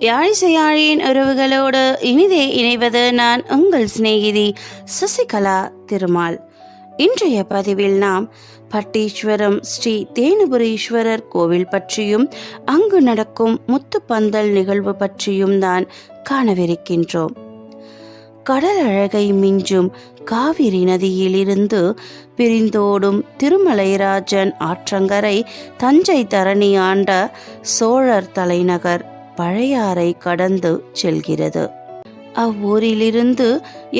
யாழிசையாழியின் உறவுகளோடு இனிதே இணைவது நான் உங்கள் சிநேகிதி சசிகலா திருமால். இன்றைய பதிவில் நாம் பட்டீஸ்வரம் ஸ்ரீ தேனுபுரீஸ்வரர் கோவில் பற்றியும் அங்கு நடக்கும் முத்துப்பந்தல் நிகழ்வு பற்றியும் தான் காணவிருக்கின்றோம். கடல் அழகை மிஞ்சும் காவிரி நதியிலிருந்து பிரிந்தோடும் திருமலைராஜன் ஆற்றங்கரை தஞ்சை தரணி ஆண்ட சோழர் தலைநகர் பழையாறை கடந்து செல்கிறது. அவ்வூரிலிருந்து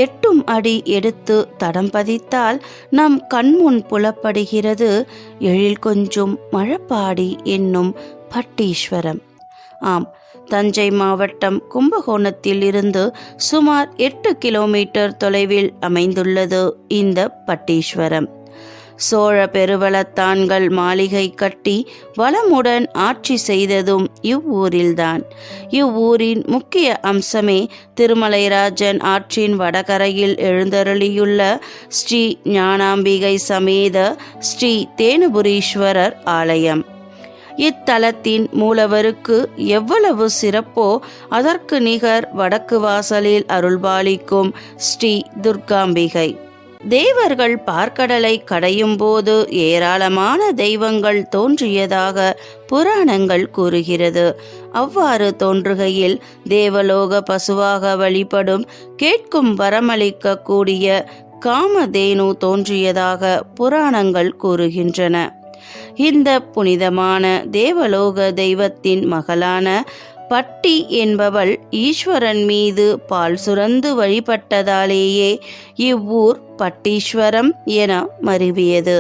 எட்டும் அடி எடுத்து தடம் பதித்தால் நம் கண்முன் புலப்படுகிறது எழில் கொஞ்சும் மழப்பாடி என்னும் பட்டீஸ்வரம். ஆம் தஞ்சை மாவட்டம் கும்பகோணத்தில் இருந்து சுமார் எட்டு கிலோமீட்டர் தொலைவில் அமைந்துள்ளது இந்த பட்டீஸ்வரம். சோழ பெருவளத்தான்கள் மாளிகை கட்டி வளமுடன் ஆட்சி செய்ததும் இவ்வூரில்தான். இவ்வூரின் முக்கிய அம்சமே திருமலைராஜன் ஆற்றின் வடகரையில் எழுந்தருளியுள்ள ஸ்ரீ ஞானாம்பிகை சமேத ஸ்ரீ தேனுபுரீஸ்வரர் ஆலயம். இத்தலத்தின் மூலவருக்கு எவ்வளவு சிறப்போ அதற்கு நிகர் வடக்கு வாசலில் அருள்பாலிக்கும் ஸ்ரீ துர்காம்பிகை. தேவர்கள் பார்க்கடலை கடையும் போது ஏராளமான தெய்வங்கள் தோன்றியதாக புராணங்கள் கூறுகிறது. அவ்வாறு தோன்றுகையில் தேவலோக பசுவாக வழிபடும் கேட்கும் வரமளிக்க கூடிய காமதேனு தோன்றியதாக புராணங்கள் கூறுகின்றன. இந்த புனிதமான தேவலோக தெய்வத்தின் மகளான பட்டி என்பவள் ஈஸ்வரன் மீது பால் சுரந்து வழிபட்டதாலேயே இவ்வூர் பட்டீஸ்வரம் என மருவியது.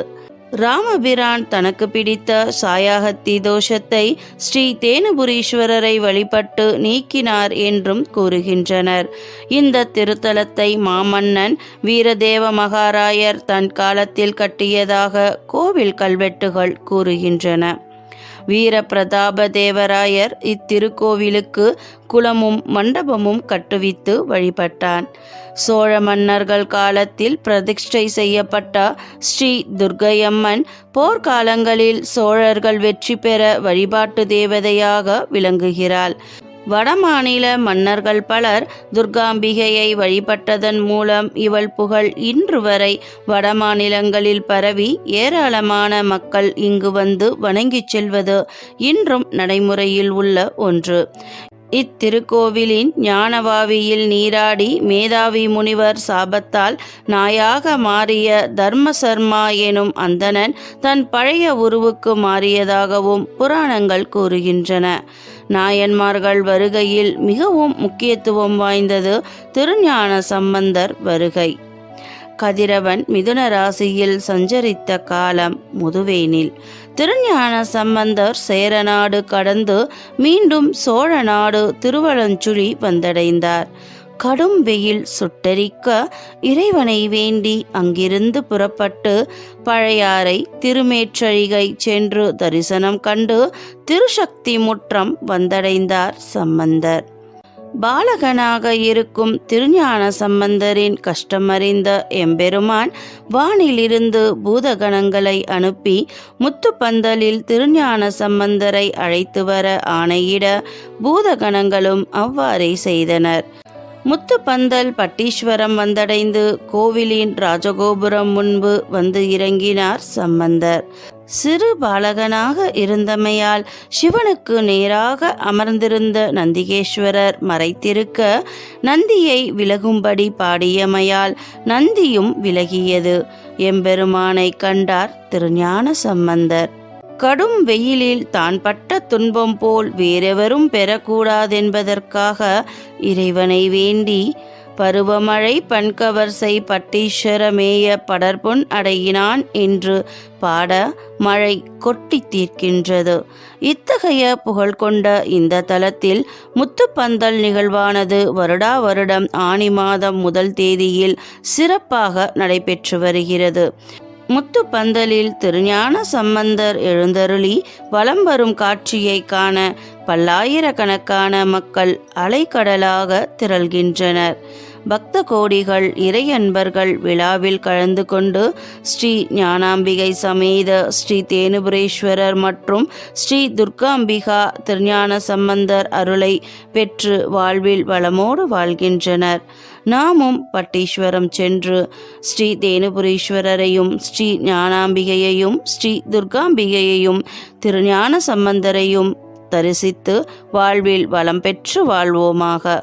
ராமபிரான் தனக்கு பிடித்த சாயாகத்தி தோஷத்தை ஸ்ரீ தேனுபுரீஸ்வரரை வழிபட்டு நீக்கினார் என்றும் கூறுகின்றனர். இந்த திருத்தலத்தை மாமன்னன் வீரதேவ மகாராயர் தன் காலத்தில் கட்டியதாக கோவில் கல்வெட்டுகள் கூறுகின்றன. வீரபிரதாப தேவராயர் இத்திருக்கோவிலுக்கு குளமும் மண்டபமும் கட்டுவித்து வழிபட்டான். சோழ மன்னர்கள் காலத்தில் பிரதிஷ்டை செய்யப்பட்ட ஸ்ரீ துர்க்கையம்மன் போர்க்காலங்களில் சோழர்கள் வெற்றி பெற வழிபாட்டு தேவதையாக விளங்குகிறாள். வடமாநில மன்னர்கள் பலர் துர்காம்பிகையை வழிபட்டதன் மூலம் இவள் புகழ் இன்று வரை வடமாநிலங்களில் பரவி ஏராளமான மக்கள் இங்கு வந்து வணங்கிச் செல்வது இன்றும் நடைமுறையில் உள்ள ஒன்று. இத்திருக்கோவிலின் ஞானவாவியில் நீராடி மேதாவி முனிவர் சாபத்தால் நாயாக மாறிய தர்மசர்மா எனும் அந்தணன் தன் பழைய உருவுக்கு மாறியதாகவும் புராணங்கள் கூறுகின்றன. நாயன்மார்கள் வருகையில் மிகவும் முக்கியத்துவம் வாய்ந்தது திருஞான சம்பந்தர் வருகை. கதிரவன் மிதுன ராசியில் சஞ்சரித்த காலம் முதுவேனில். திருஞான சம்பந்தர் சேரநாடு கடந்து மீண்டும் சோழ நாடு திருவலஞ்சுழி வந்தடைந்தார். கடும் வெயில் சுட்டரிக்க இறைவனை வேண்டி அங்கிருந்து புறப்பட்டு பழையாறை திருமேற்றழிகை சென்று தரிசனம் கண்டு திருசக்தி முற்றம் வந்தடைந்தார் சம்பந்தர். பாலகனாக இருக்கும் திருஞான சம்பந்தரின் கஷ்டமறிந்த எம்பெருமான் வானிலிருந்து பூதகணங்களை அனுப்பி முத்துப்பந்தலில் திருஞான சம்பந்தரை அழைத்து வர ஆணையிட பூதகணங்களும் அவ்வாறே செய்தனர். முத்துப்பந்தல் பட்டீஸ்வரம் வந்தடைந்து கோவிலின் ராஜகோபுரம் முன்பு வந்து இறங்கினார் சம்பந்தர். சிறு பாலகனாக இருந்தமையால் சிவனுக்கு நேராக அமர்ந்திருந்த நந்திகேஸ்வரர் மறைத்திருக்க நந்தியை விலகும்படி பாடியமையால் நந்தியும் விலகியது. எம்பெருமானை கண்டார் திருஞான சம்பந்தர். கடும் வெயிலில் தான் பட்ட துன்பம் போல் வேறெவரும் பெறக்கூடாதென்பதற்காக இறைவனை வேண்டி பருவமழை பண்கவர்சை பட்டீஸ்வரமேய படர்பொன் அடையினான் என்று பாட மழை கொட்டி தீர்க்கின்றது. இத்தகைய புகழ் கொண்ட இந்த தலத்தில் முத்துப்பந்தல் நிகழ்வானது வருடா வருடம் ஆனி மாதம் முதல் தேதியில் சிறப்பாக நடைபெற்று வருகிறது. முத்துப்பந்தலில் திருஞான சம்பந்தர் எழுந்தருளி வலம் வரும் காட்சியை காண பல்லாயிரக்கணக்கான மக்கள் அலைக்கடலாக திரள்கின்றனர். பக்த கோடிகள் இறையன்பர்கள் விழாவில் கலந்து கொண்டு ஸ்ரீ ஞானாம்பிகை சமேத ஸ்ரீ தேனுபுரேஸ்வரர் மற்றும் ஸ்ரீ துர்காம்பிகா திருஞான சம்பந்தர் அருளை பெற்று வாழ்வில் வளமோடு வாழ்கின்றனர். நாமும் பட்டீஸ்வரம் சென்று ஸ்ரீ தேனுபுரீஸ்வரரையும் ஸ்ரீ ஞானாம்பிகையையும் ஸ்ரீ துர்காம்பிகையையும் திருஞான சம்பந்தரையும் தரிசித்து வாழ்வில் வளம் பெற்று வாழ்வோமாக.